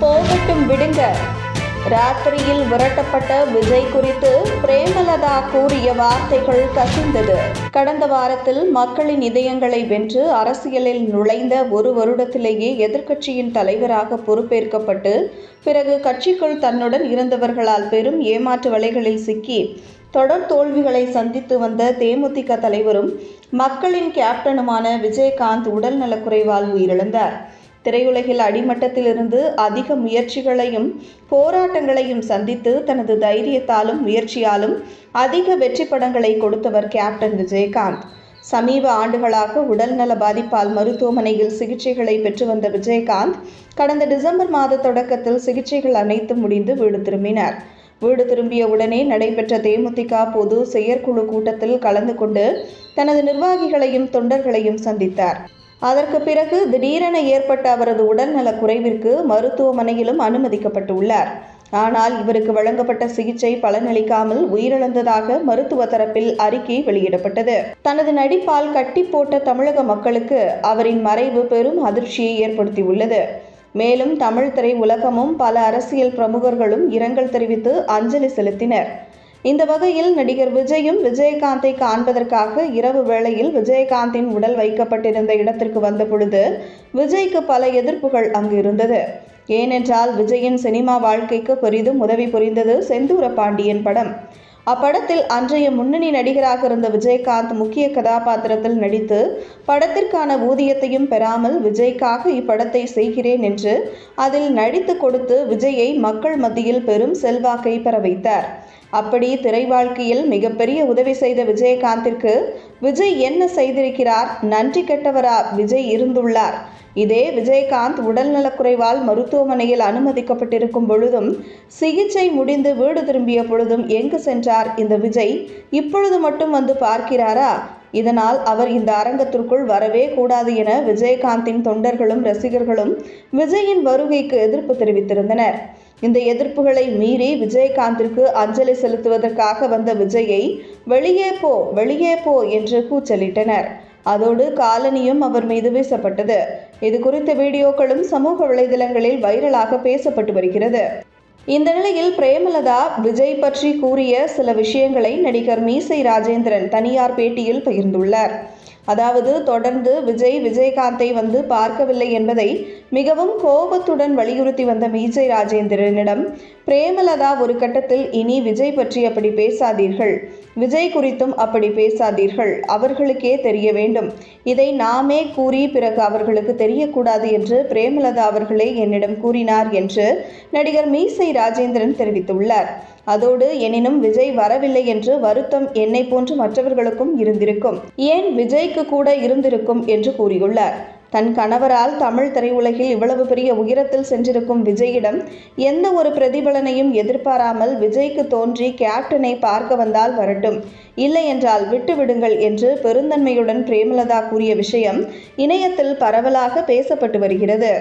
போகட்டும் விடுங்க. ராத்திரியில் விரட்டப்பட்ட விஜய் குறித்து பிரேமலதா கூறிய வார்த்தைகள் கசிந்தது. கடந்த வாரத்தில் மக்களின் இதயங்களை வென்று அரசியலில் நுழைந்த ஒரு வருடத்திலேயே எதிர்க்கட்சியின் தலைவராக பொறுப்பேற்கப்பட்டு பிறகு கட்சிக்குள் தன்னுடன் இருந்தவர்களால் பெரும் ஏமாற்று வலைகளில் சிக்கி தொடர் தோல்விகளை சந்தித்து வந்த தேமுதிக தலைவரும் மக்களின் கேப்டனுமான விஜயகாந்த் உடல் நலக்குறைவால் உயிரிழந்தார். திரையுலகில் அடிமட்டத்திலிருந்து அதிக முயற்சிகளையும் போராட்டங்களையும் சந்தித்து தனது தைரியத்தாலும் முயற்சியாலும் அதிக வெற்றி படங்களை கொடுத்தவர் கேப்டன் விஜயகாந்த். சமீப ஆண்டுகளாக உடல்நல பாதிப்பால் மருத்துவமனையில் சிகிச்சைகளை பெற்று வந்த விஜயகாந்த் கடந்த டிசம்பர் மாத தொடக்கத்தில் சிகிச்சைகள் அனைத்தும் முடிந்து வீடு திரும்பினார். வீடு திரும்பிய உடனே நடைபெற்ற தேமுதிக பொது செயற்குழு கூட்டத்தில் கலந்து கொண்டு தனது நிர்வாகிகளையும் தொண்டர்களையும் சந்தித்தார். அதற்கு பிறகு திடீரென ஏற்பட்ட அவரது உடல்நலக் குறைவிற்கு மருத்துவமனையிலும் அனுமதிக்கப்பட்டுள்ளார். ஆனால் இவருக்கு வழங்கப்பட்ட சிகிச்சை பலனளிக்காமல் உயிரிழந்ததாக மருத்துவ தரப்பில் அறிக்கை வெளியிடப்பட்டது. தனது நடிப்பால் கட்டி போட்ட தமிழக மக்களுக்கு அவரின் மறைவு பெரும் அதிர்ச்சியை ஏற்படுத்தியுள்ளது. மேலும் தமிழ் திரை உலகமும் பல அரசியல் பிரமுகர்களும் இரங்கல் தெரிவித்து அஞ்சலி செலுத்தினர். இந்த வகையில் நடிகர் விஜயும் விஜயகாந்தை காண்பதற்காக இரவு வேளையில் விஜயகாந்தின் உடல் வைக்கப்பட்டிருந்த இடத்திற்கு வந்த பொழுது விஜய்க்கு பல எதிர்ப்புகள் அங்கு இருந்தது. ஏனென்றால் விஜயின் சினிமா வாழ்க்கைக்கு பெரிதும் உதவி புரிந்தது செந்தூர பாண்டியன் படம். அப்படத்தில் அன்றைய முன்னணி நடிகராக இருந்த விஜயகாந்த் முக்கிய கதாபாத்திரத்தில் நடித்து படத்திற்கான ஊதியத்தையும் பெறாமல் விஜய்க்காக இப்படத்தை செய்கிறேன் என்று அதில் நடித்து கொடுத்து விஜயை மக்கள் மத்தியில் பெரும் செல்வாக்கை பெற வைத்தார். அப்படி திரை வாழ்க்கையில் மிகப்பெரிய உதவி செய்த விஜயகாந்திற்கு விஜய் என்ன செய்திருக்கிறார்? நன்றி கெட்டவரா? விஜய் இருந்துள்ளார். இதே விஜயகாந்த் உடல்நலக்குறைவால் மருத்துவமனையில் அனுமதிக்கப்பட்டிருக்கும் பொழுதும் சிகிச்சை முடிந்து வீடு திரும்பிய பொழுதும் எங்கு சென்றார் இந்த விஜய்? இப்பொழுது மட்டும் வந்து பார்க்கிறாரா? இதனால் அவர் இந்த அரங்கத்திற்குள் வரவே கூடாது என விஜயகாந்தின் தொண்டர்களும் ரசிகர்களும் விஜயின் வருகைக்கு எதிர்ப்பு தெரிவித்திருந்தனர். இந்த எதிர்ப்புகளை மீறி விஜயகாந்திற்கு அஞ்சலி செலுத்துவதற்காக வந்த விஜயை வெளியே போ வெளியே போ என்று கூச்சலிட்டனர். அதோடு காலனியும் அவர் மீது வீசப்பட்டது. இது குறித்த வீடியோக்களும் சமூக வலைதளங்களில் வைரலாக பேசப்பட்டு வருகிறது. இந்த நிலையில் பிரேமலதா விஜய் பற்றி கூறிய சில விஷயங்களை நடிகர் மீசை ராஜேந்திரன் தனியார் பேட்டியில் பகிர்ந்துள்ளார். அதாவது தொடர்ந்து விஜய் விஜயகாந்தை வந்து பார்க்கவில்லை என்பதை மிகவும் கோபத்துடன் வலியுறுத்தி வந்த மீசை ராஜேந்திரனிடம் பிரேமலதா ஒரு கட்டத்தில் இனி விஜய் பற்றி அப்படி பேசாதீர்கள். விஜய் குறித்தும் அப்படி பேசாதீர்கள். அவர்களுக்கே தெரிய வேண்டும். இதை நாமே கூறி பிறகு அவர்களுக்கு தெரியக்கூடாது என்று பிரேமலதா அவர்களே என்னிடம் கூறினார் என்று நடிகர் மீசை ராஜேந்திரன் தெரிவித்துள்ளார். அதோடு எனினும் விஜய் வரவில்லை என்று வருத்தம் என்னை போன்று மற்றவர்களுக்கும் இருந்திருக்கும். ஏன் விஜய்க்கு கூட இருந்திருக்கும் என்று கூறியுள்ளார். தன் கணவரால் தமிழ் திரையுலகில் இவ்வளவு பெரிய உயரத்தில் சென்றிருக்கும் விஜயிடம் எந்த ஒரு பிரதிபலனையும் எதிர்பாராமல் விஜய்க்கு தோன்றி கேப்டனை பார்க்க வந்தால் வரட்டும். இல்லை என்றால் விட்டுவிடுங்கள் என்று பெருந்தன்மையுடன் பிரேமலதா கூறிய விஷயம் இணையத்தில் பரவலாக பேசப்பட்டு வருகிறது.